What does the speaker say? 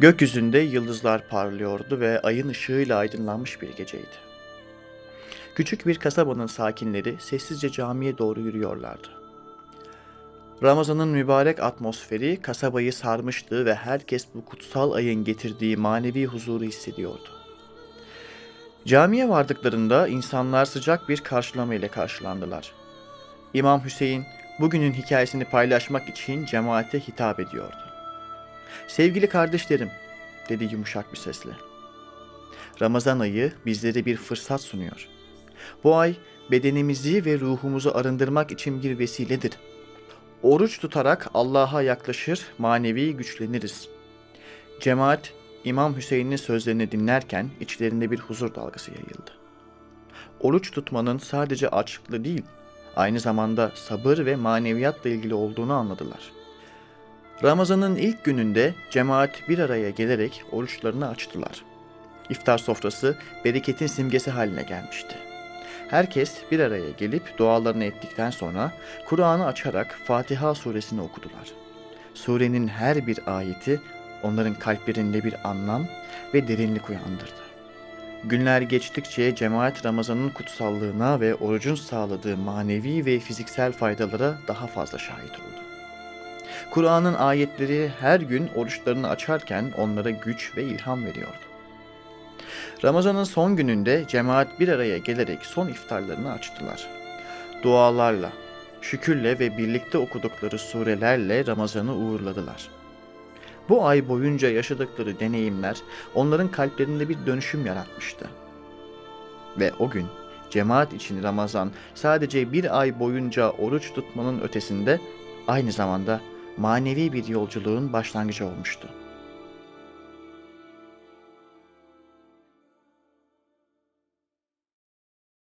Gökyüzünde yıldızlar parlıyordu ve ayın ışığıyla aydınlanmış bir geceydi. Küçük bir kasabanın sakinleri sessizce camiye doğru yürüyorlardı. Ramazan'ın mübarek atmosferi kasabayı sarmıştı ve herkes bu kutsal ayın getirdiği manevi huzuru hissediyordu. Camiye vardıklarında insanlar sıcak bir karşılama ile karşılandılar. İmam Hüseyin bugünün hikayesini paylaşmak için cemaate hitap ediyordu. Sevgili kardeşlerim, dedi yumuşak bir sesle. Ramazan ayı bizlere bir fırsat sunuyor. Bu ay bedenimizi ve ruhumuzu arındırmak için bir vesiledir. Oruç tutarak Allah'a yaklaşır, manevi güçleniriz. Cemaat İmam Hüseyin'in sözlerini dinlerken içlerinde bir huzur dalgası yayıldı. Oruç tutmanın sadece açlıkla değil, aynı zamanda sabır ve maneviyatla ilgili olduğunu anladılar. Ramazan'ın ilk gününde cemaat bir araya gelerek oruçlarını açtılar. İftar sofrası bereketin simgesi haline gelmişti. Herkes bir araya gelip dualarını ettikten sonra Kur'an'ı açarak Fatiha suresini okudular. Surenin her bir ayeti onların kalplerinde bir anlam ve derinlik uyandırdı. Günler geçtikçe cemaat Ramazan'ın kutsallığına ve orucun sağladığı manevi ve fiziksel faydalara daha fazla şahit oldu. Kur'an'ın ayetleri her gün oruçlarını açarken onlara güç ve ilham veriyordu. Ramazan'ın son gününde cemaat bir araya gelerek son iftarlarını açtılar. Dualarla, şükürle ve birlikte okudukları surelerle Ramazan'ı uğurladılar. Bu ay boyunca yaşadıkları deneyimler onların kalplerinde bir dönüşüm yaratmıştı. Ve o gün cemaat için Ramazan sadece bir ay boyunca oruç tutmanın ötesinde aynı zamanda manevi bir yolculuğun başlangıcı olmuştu.